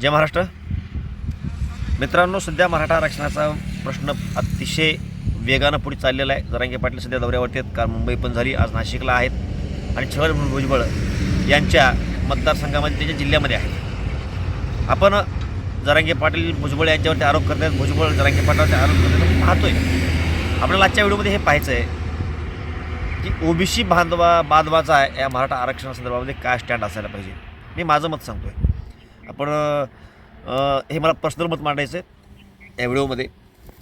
जय महाराष्ट्र. मित्रांनो सध्या मराठा आरक्षणाचा प्रश्न अतिशय वेगानं पुढे चाललेला आहे. जरांगे पाटील सध्या दौऱ्यावरती आहेत. काल मुंबई पण झाली आज नाशिकला आहेत. आणि छगन भुजबळ यांच्या मतदारसंघामध्ये त्याच्या जिल्ह्यामध्ये आहेत. आपण जरांगे पाटील भुजबळ यांच्यावरती आरोप करतात भुजबळ जरांगे पाटलावरती आरोप करतात पाहतोय. आपल्याला आजच्या व्हिडिओमध्ये हे पाहायचं आहे की ओबीसी बांधवा बांधवाचा या मराठा आरक्षणासंदर्भामध्ये काय स्टँड असायला पाहिजे. मी माझं मत सांगतो आहे आपण हे मला पर्सनल मत मांडायचं आहे या व्हिडिओमध्ये.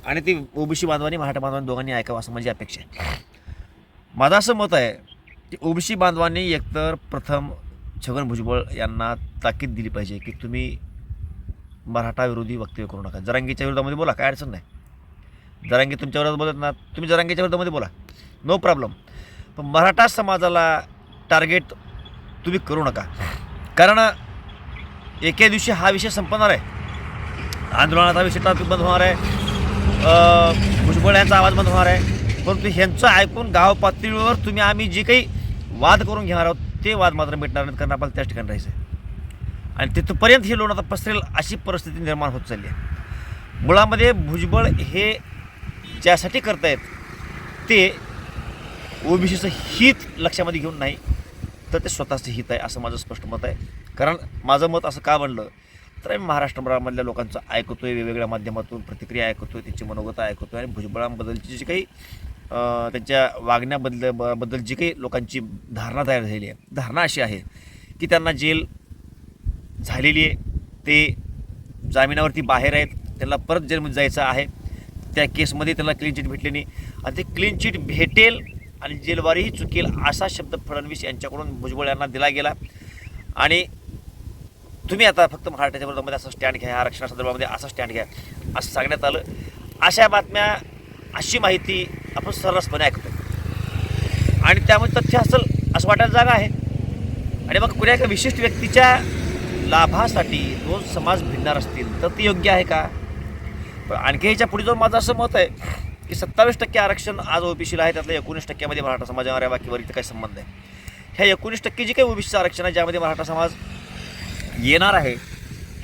आणि ती ओबीसी बांधवांनी मराठा बांधवांनी दोघांनी ऐकावं असं माझी अपेक्षा आहे. माझं असं मत आहे की ओबीसी बांधवांनी एकतर प्रथम छगन भुजबळ यांना ताकीद दिली पाहिजे की तुम्ही मराठा विरोधी वक्तव्य करू नका. जरांगीच्या विरोधामध्ये बोला काय अडचण नाही. जरांगी तुमच्या विरोधात बोलत ना तुम्ही जरांगीच्या विरोधामध्ये बोला. नो प्रॉब्लेम पण मराठा समाजाला टार्गेट तुम्ही करू नका. कारण एके दिवशी हा विषय संपणार आहे. आंदोलनाचा विषय ट्राफिक बंद होणार आहे. भुजबळ यांचा आवाज बंद होणार आहे. परंतु ह्यांचं ऐकून गाव पातळीवर तुम्ही आम्ही जे काही वाद करून घेणार आहोत ते वाद मात्र मिटणार नाहीत कारण आपल्याला त्याच ठिकाणी राहायचं आहे. आणि तिथपर्यंत ही लोण आता पसरेल अशी परिस्थिती निर्माण होत चालली आहे. मुळामध्ये भुजबळ हे ज्यासाठी करतायत ते ओबीसीचं हित लक्षामध्ये घेऊन नाही तर ते स्वतःचं हित आहे असं माझं स्पष्ट मत आहे. कारण माझं मत असं का बनलं? तर आम्ही महाराष्ट्रभरामधल्या लोकांचं ऐकतोय वेगवेगळ्या माध्यमातून प्रतिक्रिया ऐकतोय त्यांची मनोगत ऐकतोय आणि भुजबळांबद्दलची जी काही त्यांच्या वागण्याबद्दल बद्दल जी काही लोकांची धारणा तयार झालेली आहे. धारणा अशी आहे की त्यांना जेल झालेली आहे. ते जामिनावरती बाहेर आहेत. त्यांना परत जेलमध्ये जायचं आहे. त्या केसमध्ये त्यांना क्लीन चिट भेटली नाही. आणि ते क्लीन चिट भेटेल आणि जेलवारीही चुकेल असा शब्द फडणवीस यांच्याकडून भुजबळ यांना दिला गेला. आणि तुम्ही आता फक्त मराठ्याच्या विरोधामध्ये असं स्टँड घ्या आरक्षणासंदर्भामध्ये असं स्टँड घ्या असं सांगण्यात आलं. अशा बातम्या अशी माहिती आपण सर्रासपणे ऐकतो आणि त्यामध्ये तथ्य असेल असं वाटायला जागा आहे. आणि मग कुण्या एका विशिष्ट व्यक्तीच्या लाभासाठी दोन समाज भिडणार असतील तर ते योग्य आहे का? पण आणखी ह्याच्या पुढे जाऊन माझं असं मत आहे की सत्तावीस टक्के आरक्षण आज ओबीसीला आहे त्यातलं एकोणीस टक्क्यामध्ये मराठा समाजावर आहे बाकीवर इथं काही संबंध आहे. ह्या एकोणीस टक्के जे काही ओबीसीचं आरक्षण आहे ज्यामध्ये मराठा समाज येणार आहे.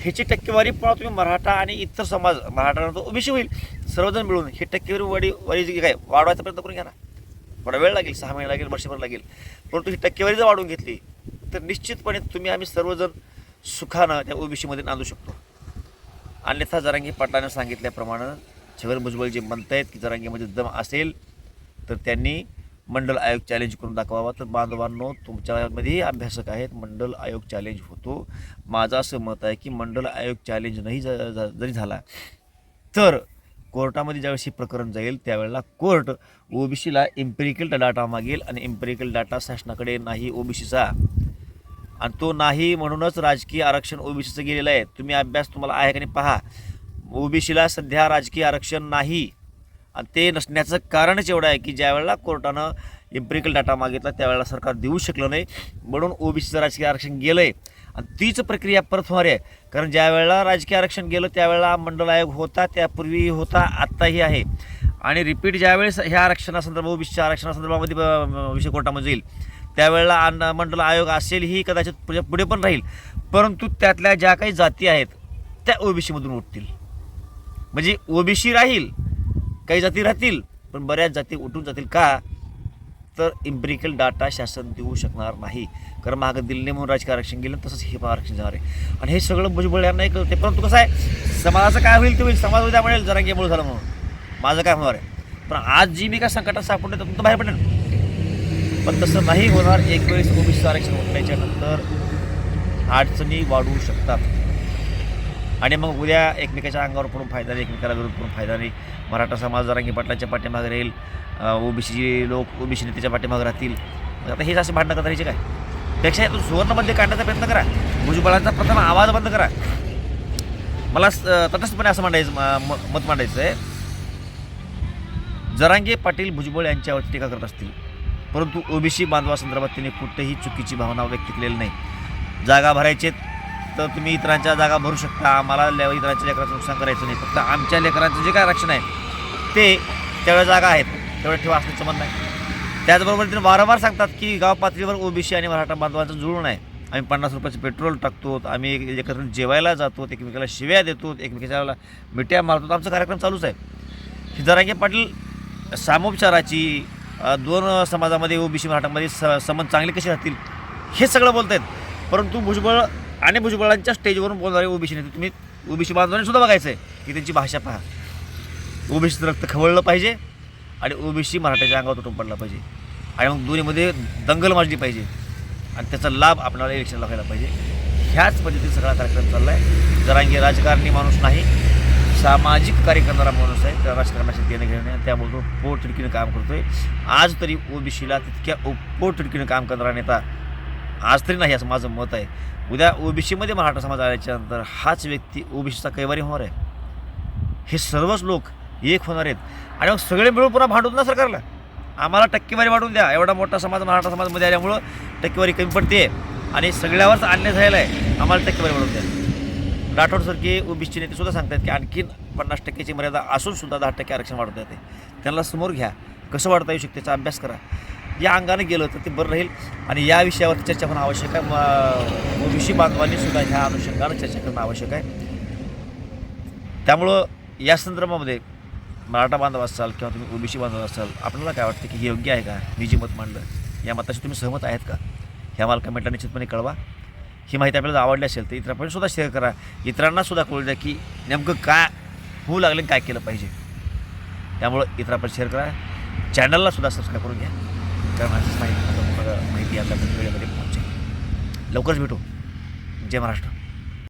ह्याची टक्केवारी पण तुम्ही मराठा आणि इतर समाज मराठा ओबीसी होईल. सर्वजण मिळून ही टक्केवारी वाढी वाढी जी काय वाढवायचा प्रयत्न करून घ्या ना. थोडा वेळ लागेल सहा महिने लागेल वर्षभर लागेल. परंतु ही टक्केवारी जर वाढवून घेतली तर निश्चितपणे तुम्ही आम्ही सर्वजण सुखानं त्या ओबीसीमध्ये नांदू शकतो. अन्यथा जरांगी पाटलानं सांगितल्याप्रमाणे छगन भुजबळ जे आहेत की जरांगीमध्ये दम असेल तर त्यांनी मंडल आयोग चॅलेंज करून दाखवावा. तर बांधवांनो तुमच्यामध्येही अभ्यासक आहेत मंडल आयोग चॅलेंज होतो. माझं असं मत आहे की मंडल आयोग चॅलेंज नाही ज- ज- जरी झाला तर कोर्टामध्ये ज्यावेळेस हे प्रकरण जाईल त्यावेळेला कोर्ट ओबीसीला इम्पेरिकल डाटा मागेल आणि इम्पेरिकल डाटा शासनाकडे नाही ओबीसीचा. आणि तो नाही म्हणूनच राजकीय आरक्षण ओबीसीचं गेलेलं आहे. तुम्ही अभ्यास तुम्हाला आहे का नाही पहा. ओबीसीला सध्या राजकीय आरक्षण नाही. आणि ते नसण्याचं कारणच एवढं आहे की ज्यावेळेला कोर्टानं इम्पेरिकल डाटा मागितला त्यावेळेला सरकार देऊ शकलं नाही. म्हणून ओबीसीचं राजकीय आरक्षण गेलं आहे आणि तीच प्रक्रिया परत होणार आहे. कारण ज्या वेळेला राजकीय आरक्षण गेलं त्यावेळेला मंडल आयोग होता त्यापूर्वी होता आत्ताही आहे. आणि रिपीट ज्यावेळेस ह्या आरक्षणासंदर्भात ओबीसीच्या आरक्षणासंदर्भामध्ये विषय कोर्टामध्ये जाईल त्यावेळेला अन्न मंडल आयोग असेल ही कदाचित पुढे पुढे पण राहील. परंतु त्यातल्या ज्या काही जाती आहेत त्या ओबीसीमधून उठतील. म्हणजे ओबीसी राहील काही जाती राहतील पण बऱ्याच जाती उठून जातील का? तर इम्पेरिकल डाटा शासन देऊ शकणार नाही. कारण मागं दिल्ली म्हणून राजकीय आरक्षण गेलं तसंच हे आरक्षण जाणार आहे. आणि हे सगळं भुजबळ यांना एक ते परंतु कसं आहे समाजाचं काय होईल ते होईल समाज उद्या म्हणेल जरा गेमूळ झालं म्हणून. माझं काय होणार आहे? पण आज जी मी काय संकटात सापडले तर तुमचं बाहेर पडेल. पण तसं नाही होणार. एक वेळेस ओबीसीचं आरक्षण उठल्याच्या नंतर अडचणी वाढू शकतात. आणि मग उद्या एकमेकाच्या अंगावर पडून फायदा नाही एकमेकाला विरोध करून फायदा नाही. मराठा समाज जरांगी पाटलाच्या पाठीमागे राहील ओबीसी लोक ओबीसी नेत्याच्या पाठीमागे राहतील. मग आता हेच असे भांडणं करता काय? पेक्षा यातून सुवर्णमध्ये काढण्याचा प्रयत्न करा. भुजबळांचा प्रथम आवाज बंद करा. मला स- तटस्थपणे असं मांडायचं म- म- मत मांडायचं आहे जरांगे पाटील भुजबळ यांच्यावरती टीका करत असतील. परंतु ओबीसी बांधवासंदर्भात त्यांनी कुठेही चुकीची भावना व्यक्त केलेली नाही. जागा भरायचे तर तुम्ही इतरांच्या जागा भरू शकता. आम्हाला इतरांच्या लेकराचं नुकसान करायचं नाही. फक्त आमच्या लेकरांचं जे काय आरक्षण आहे ते तेवढ्या जागा आहेत. तेवढ्या ठेवा असण्याचं म्हणणं आहे. त्याचबरोबर ते वारंवार सांगतात की गाव पातळीवर ओबीसी आणि मराठा बांधवांचं जुळून आहे. आम्ही पन्नास रुपयाचं पेट्रोल टाकतो आम्ही एक- एकत्र जेवायला जातो एकमेकाला शिव्या देतो एकमेकाला मिठ्या मारतो. आमचा कार्यक्रम चालूच आहे. ही पाटील सामोपचाराची दोन समाजामध्ये ओबीसी मराठामध्ये स संबंध चांगले कसे राहतील हे सगळं बोलत आहेत परंतु भुजबळ आणि भुजबळांच्या स्टेजवरून बोलणारे ओबीसी नेते तुम्ही ओबीसी बांधवांनी सुद्धा बघायचं आहे की त्यांची भाषा पहा. ओबीसीचं रक्त खवळलं पाहिजे आणि ओबीसी मराठ्याच्या अंगावर तुटून पडला पाहिजे. आणि मग दोन्हीमध्ये दंगल माजली पाहिजे. आणि त्याचा लाभ आपल्याला इलेक्शनला व्हायला पाहिजे. ह्याच पद्धतीने सगळा कार्यक्रम चालला आहे जरांगी राजकारणी माणूस नाही. सामाजिक कार्य करणारा माणूस आहे. त्या राजकारणाशी देणं घेणं आहे. त्यामुळे तो पोटतिडकीनं काम करतोय. आज तरी ओबीसीला तितक्या पोटतिडकीनं काम करणारा नेता आज तरी नाही असं माझं मत आहे. उद्या ओबीसीमध्ये मराठा समाज आल्याच्यानंतर हाच व्यक्ती ओबीसीचा कैवारी होणार आहे. हे सर्वच लोक एक होणार आहेत. आणि मग सगळे मिळून पुन्हा भांडून ना सरकारला. आम्हाला टक्केवारी वाढवून द्या. एवढा मोठा समाज मराठा समाजमध्ये आल्यामुळं टक्केवारी कमी पडते आणि सगळ्यावरच अन्याय झालेला आहे. आम्हाला टक्केवारी वाढवून द्या. राठोडसारखे ओबीसी नेते सुद्धा सांगतात की आणखीन पन्नास टक्क्याची मर्यादा असून सुद्धा दहा टक्के आरक्षण वाढवता येते. त्यांना समोर घ्या. कसं वाढता येऊ शकते त्याचा अभ्यास करा. या अंगाने गेलं तर ते बरं राहील. आणि या विषयावर चर्चा होणं आवश्यक आहे. ओबीसी बांधवांनी सुद्धा ह्या अनुषंगानं चर्चा करणं आवश्यक आहे. त्यामुळं या संदर्भामध्ये मराठा बांधव असाल किंवा तुम्ही ओबीसी बांधव असाल आपल्याला काय वाटतं की हे योग्य आहे का? मी जी मत मांडलं या मताशी तुम्ही सहमत आहेत का? ह्या मला कमेंटला निश्चितपणे कळवा. ही माहिती आपल्याला आवडली असेल तर इतरांपर्यंत सुद्धा शेअर करा. इतरांना सुद्धा कळू द्या की नेमकं काय होऊ लागलं आणि काय केलं पाहिजे. त्यामुळं इतरांपर्यंत शेअर करा. चॅनलला सुद्धा सबस्क्राईब करून घ्या. कारण अशीच माहिती माहिती आता वेळेमध्ये पोहोचेल. लवकरच भेटू. जय महाराष्ट्र.